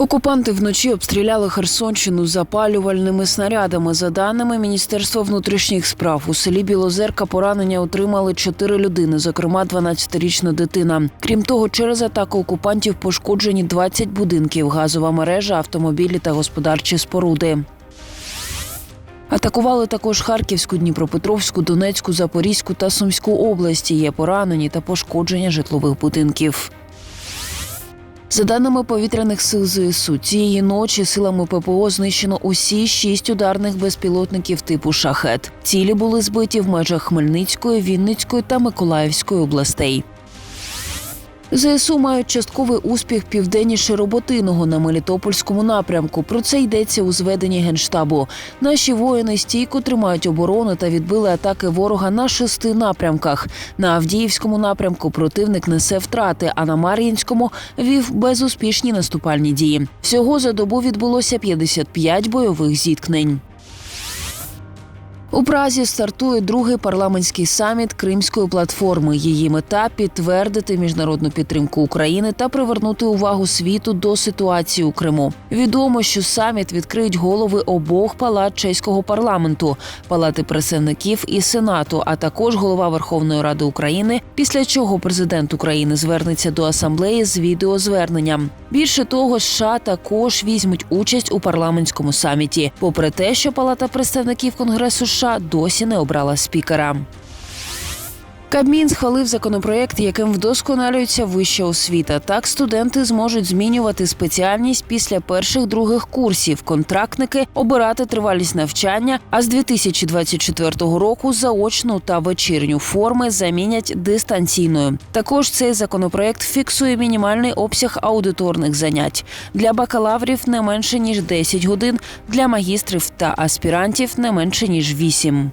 Окупанти вночі обстріляли Херсонщину запалювальними снарядами. За даними Міністерства внутрішніх справ, у селі Білозерка поранення отримали чотири людини, зокрема 12-річна дитина. Крім того, через атаку окупантів пошкоджені 20 будинків, газова мережа, автомобілі та господарчі споруди. Атакували також Харківську, Дніпропетровську, Донецьку, Запорізьку та Сумську області. Є поранені та пошкодження житлових будинків. За даними повітряних сил ЗСУ, цієї ночі силами ППО знищено усі шість ударних безпілотників типу шахет. Цілі були збиті в межах Хмельницької, Вінницької та Миколаївської областей. ЗСУ мають частковий успіх південніше Роботиного на Мелітопольському напрямку. Про це йдеться у зведенні генштабу. Наші воїни стійко тримають оборону та відбили атаки ворога на шести напрямках. На Авдіївському напрямку противник несе втрати, а на Мар'їнському вів безуспішні наступальні дії. Всього за добу відбулося 55 бойових зіткнень. У Празі стартує другий парламентський саміт Кримської платформи. Її мета підтвердити міжнародну підтримку України та привернути увагу світу до ситуації у Криму. Відомо, що саміт відкриють голови обох палат чеського парламенту, палати представників і сенату, а також голова Верховної Ради України. Після чого президент України звернеться до асамблеї з відеозверненням. Більше того, США також візьмуть участь у парламентському саміті, попри те, що Палата представників Конгресу США досі не обрала спікера. Кабмін схвалив законопроєкт, яким вдосконалюється вища освіта. Так студенти зможуть змінювати спеціальність після перших других курсів. Контрактники обирати тривалість навчання. А з 2024 року заочну та вечірню форми замінять дистанційною. Також цей законопроєкт фіксує мінімальний обсяг аудиторних занять для бакалаврів не менше ніж 10 годин, для магістрів та аспірантів не менше ніж 8.